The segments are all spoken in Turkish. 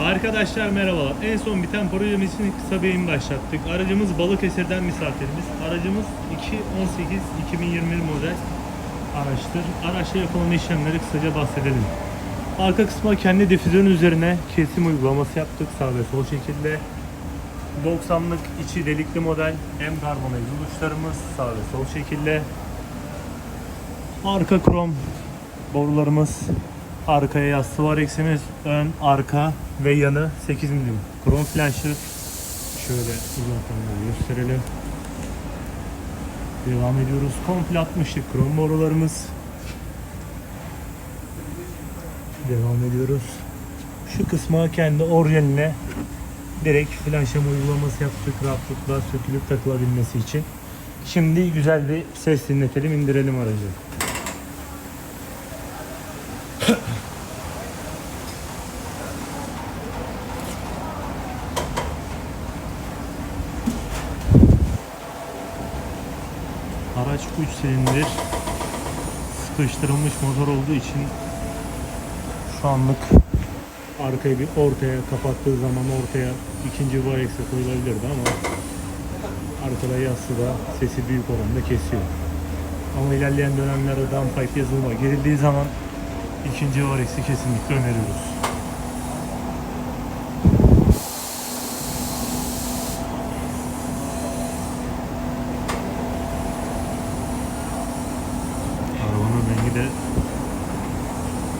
Arkadaşlar merhabalar. En son biten projemiz için kısa bir başlattık. Aracımız Balıkesir'den misafirimiz. Aracımız 2018-2021 model araçtır. Araçla yapılan işlemleri kısaca bahsedelim. Arka kısma kendi difüzörün üzerine kesim uygulaması yaptık sağ ve sol şekilde. 90'lık içi delikli model M karbon egzoz uçlarımız sağ ve sol şekilde. Arka krom borularımız, arkaya yassı var eksimiz, ön, arka ve yanı 8 milim krom flanşı. Şöyle uzaktan gösterelim. Devam ediyoruz. Komple 60'lık krom borularımız. Devam ediyoruz. Şu kısma kendi orijinaline direkt flanşlama uygulaması yaptık rahatlıkla sökülüp takılabilmesi için. Şimdi güzel bir ses dinletelim, indirelim aracı. Araç 3 silindir sıkıştırılmış motor olduğu için şu anlık arkayı bir ortaya kapattığı zaman ortaya ikinci var eksik koyulabilirdi ama arkada yassı da sesi büyük oranda kesiyor. Ama ilerleyen dönemlerde downpipe yazılıma girildiği zaman ikinci var eksi kesinlikle öneriyoruz.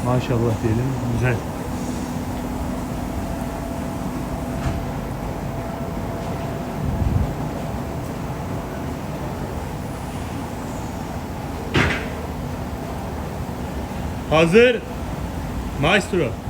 Maşallah diyelim güzel. Hazır. Maestro.